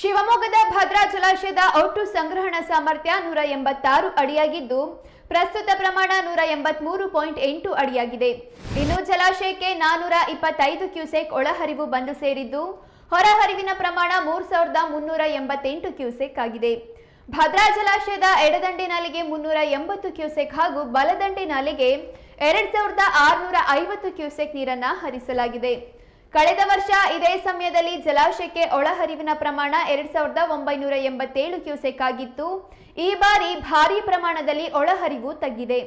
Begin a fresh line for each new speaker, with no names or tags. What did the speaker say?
ಶಿವಮೊಗ್ಗದ ಭದ್ರಾ ಜಲಾಶಯದ ಒಟ್ಟು ಸಂಗ್ರಹಣ ಸಾಮರ್ಥ್ಯ ನೂರ ಎಂಬತ್ತಾರು ಅಡಿಯಾಗಿದ್ದು, ಪ್ರಸ್ತುತ ಪ್ರಮಾಣ ನೂರ ಎಂಬತ್ಮೂರು ಪಾಯಿಂಟ್ ಎಂಟು ಅಡಿಯಾಗಿದೆ. ಇನ್ನು ಜಲಾಶಯಕ್ಕೆ ನಾನೂರ ಇಪ್ಪತ್ತೈದು ಕ್ಯೂಸೆಕ್ ಒಳಹರಿವು ಬಂದು ಸೇರಿದ್ದು, ಹೊರಹರಿವಿನ ಪ್ರಮಾಣ ಮೂರ್ ಸಾವಿರದ ಮುನ್ನೂರ ಎಂಬತ್ತೆಂಟು ಕ್ಯೂಸೆಕ್ ಆಗಿದೆ. ಭದ್ರಾ ಜಲಾಶಯದ ಎಡದಂಡೆ ನಾಲೆಗೆ ಮುನ್ನೂರ ಎಂಬತ್ತು ಕ್ಯೂಸೆಕ್ ಹಾಗೂ ಬಲದಂಡೆ ನಾಲೆಗೆ ಎರಡ್ ಸಾವಿರದ ಆರುನೂರ ಐವತ್ತು ಕ್ಯೂಸೆಕ್ ನೀರನ್ನ ಹರಿಸಲಾಗಿದೆ. ಕಳೆದ ವರ್ಷ ಇದೇ ಸಮಯದಲ್ಲಿ ಜಲಾಶಯಕ್ಕೆ ಒಳಹರಿವಿನ ಪ್ರಮಾಣ ಎರಡ್ ಸಾವಿರದ ಒಂಬೈನೂರ ಎಂಬತ್ತೇಳು ಕ್ಯೂಸೆಕ್ ಆಗಿತ್ತು. ಈ ಬಾರಿ ಭಾರೀ ಪ್ರಮಾಣದಲ್ಲಿ ಒಳಹರಿವು ತಗ್ಗಿದೆ.